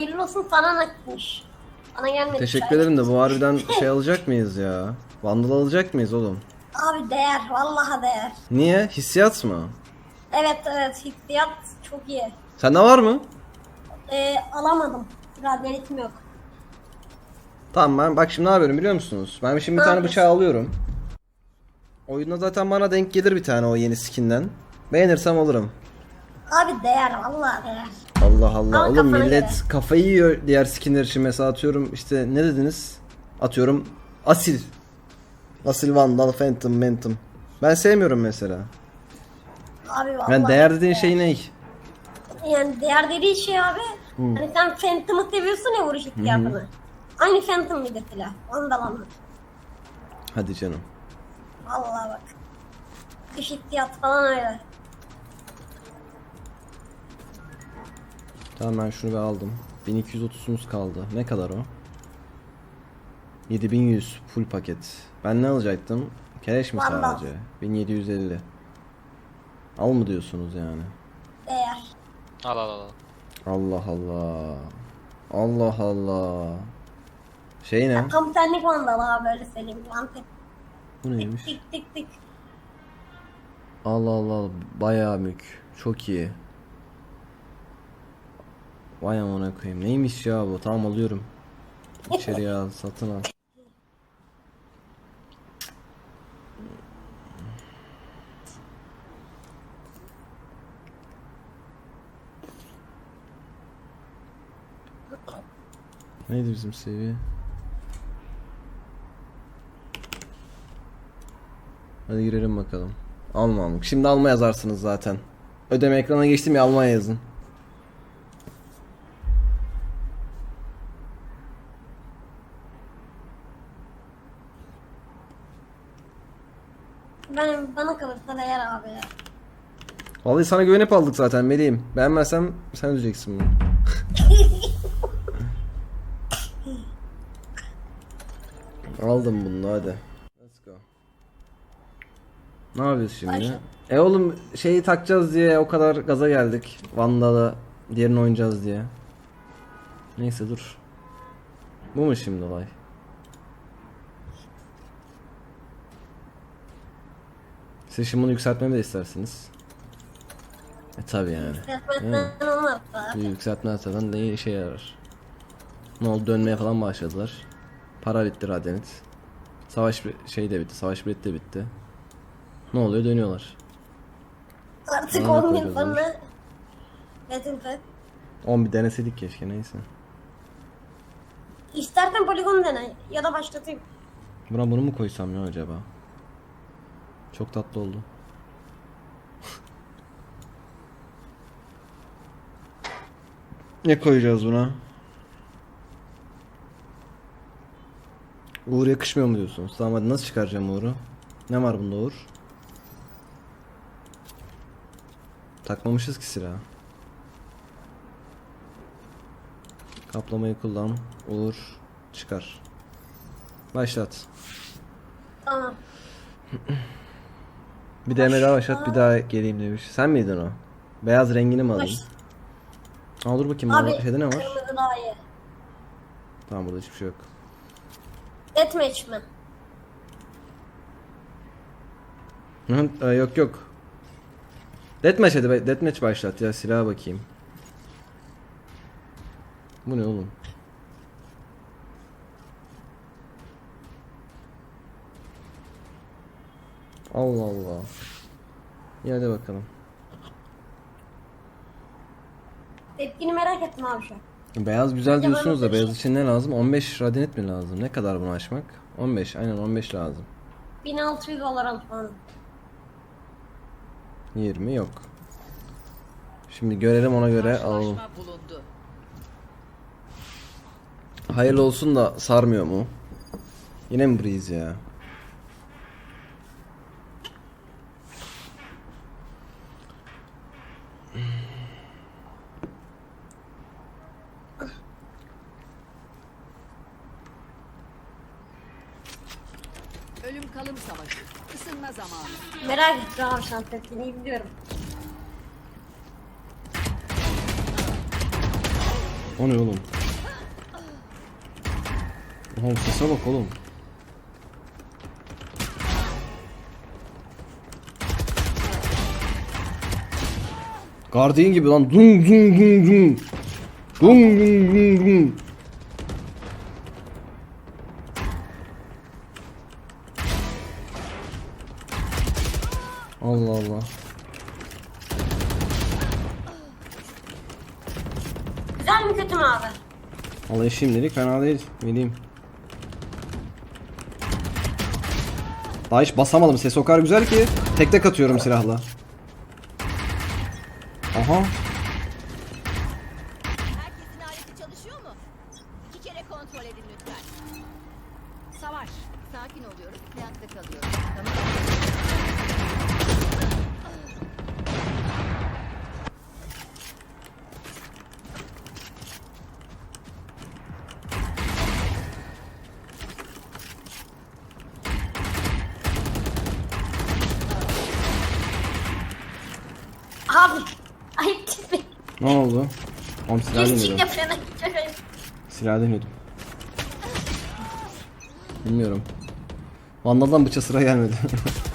Hayırlı olsun sana nakmiş. Bana gelmedi. Teşekkür ederim de bu harbiden şey alacak mıyız ya? Vandal alacak mıyız oğlum? Abi değer. Vallahi değer. Niye? Hissiyat mı? Evet evet. Hissiyat çok iyi. Sende var mı? Ee, alamadım. Radyanetim yok. Tamam ben bak şimdi ne yapıyorum biliyor musunuz? Ben şimdi bir Ne tane bıçağı alıyorum. Oyunda zaten bana denk gelir bir tane o yeni skinden. Beğenirsem alırım. Abi değer. Vallahi değer. Allah Allah. Ama Oğlum kafana millet göre. kafayı yiyor diğer skinler için mesela atıyorum işte ne dediniz? Atıyorum Asil. Asil Vandal, Phantom, Phantom. Ben sevmiyorum mesela. Abi vallahi. Yani değer dediğin şey ne? Yani değer dediği şey abi. Hani sen Phantom'ı seviyorsun ya vuruş ihtiyatını. Aynı Phantom bir de silah. Ondan anladım. Hadi canım. Vallahi bak. Dış ihtiyat falan öyle. Tamam ben şunu bir aldım. 1230'umuz kaldı. Ne kadar o? 7100 full paket. Ben ne alacaktım? Kereş mi Vallahi. sadece? 1750. Al mı diyorsunuz yani? Değer. Al al al. al. Allah Allah. Allah Allah. Şey ne? Tam senlik vandal abi böyle söyleyeyim. Mantık. Bu neymiş? Tık tık tık. Allah Allah. Bayağı mük. Çok iyi. Vay amına koyayım. Neymiş ya bu? Tamam alıyorum. İçeriye al, satın al. Neydi bizim seviye? Hadi girelim bakalım. Alma almak. Şimdi alma yazarsınız zaten. Ödeme ekrana geçtim ya alma yazın. Ben, bana kalırsa değer abi ya. Vallahi sana güvenip aldık zaten Melih'im. Beğenmezsem sen ödeyeceksin bunu. Aldım bunu hadi. Let's go. Ne yapıyoruz şimdi? Başla. E oğlum şeyi takacağız diye o kadar gaza geldik. Vandal'ı diğerini oynayacağız diye. Neyse dur. Bu mu şimdi olay? Siz şimdi bunu yükseltmemi de istersiniz. E tabi yani. Resmen onlar da. Bir yükseltme atadan ne işe yarar? Ne oldu dönmeye falan başladılar. Para bitti Radyanit. Savaş şey de bitti. Savaş bileti de bitti. Ne oluyor dönüyorlar. Artık Bana da 10 gün koyacağız sonra. Battlefield. 10 bir deneseydik keşke neyse. İstersen poligon dene ya da başlatayım. Buna bunu mu koysam ya acaba? Çok tatlı oldu. ne koyacağız buna? Uğur yakışmıyor mu diyorsunuz? Tamam hadi nasıl çıkaracağım Uğur'u? Ne var bunda Uğur? Takmamışız ki silah. Kaplamayı kullan. Uğur çıkar. Başlat. Tamam. Bir DM daha başlat bir daha geleyim demiş. Sen miydin o? Beyaz rengini mi alayım? Aa dur bakayım Abi Abi, şeyde ne var? kırmızı. Tamam burada hiçbir şey yok. Deathmatch mi? Hı, e, yok yok. Deathmatch hadi be- Deathmatch başlat ya silaha bakayım. Bu ne oğlum? Allah Allah. İyi hadi bakalım. Tepkini merak ettim abi şu an. Beyaz güzel Acaba diyorsunuz da nasıl beyaz bir için ne lazım? 15 radyanit mi lazım? Ne kadar bunu açmak? 15 aynen 15 lazım. 1600 Valorant falan. 20 yok. Şimdi görelim ona göre alalım. Karşılaşma bulundu. Hayırlı olsun da sarmıyor mu? Yine mi Breeze ya? Ölüm kalım savaşı. Isınma zamanı. Merak ettim abi şu an tepkini izliyorum. O ne oğlum? Oğlum sese bak oğlum. Guardian gibi lan dum dum dum dum. Dum dum dum dum. Allah Allah. Güzel mi kötü mü abi? Vallahi şimdilik fena değil. Vereyim. Daha hiç basamadım. Ses o kadar güzel ki. Tek tek atıyorum silahla. Aha. Herkesin aleti çalışıyor mu? İki kere kontrol edin lütfen. Savaş. Sakin oluyoruz, ayakta kalıyoruz. Tamam. Abi. Ayıp tipi. Ne oldu? Oğlum silah deniyordum. Silah deniyordum. Bilmiyorum. Vandal'dan bıça sıra gelmedi.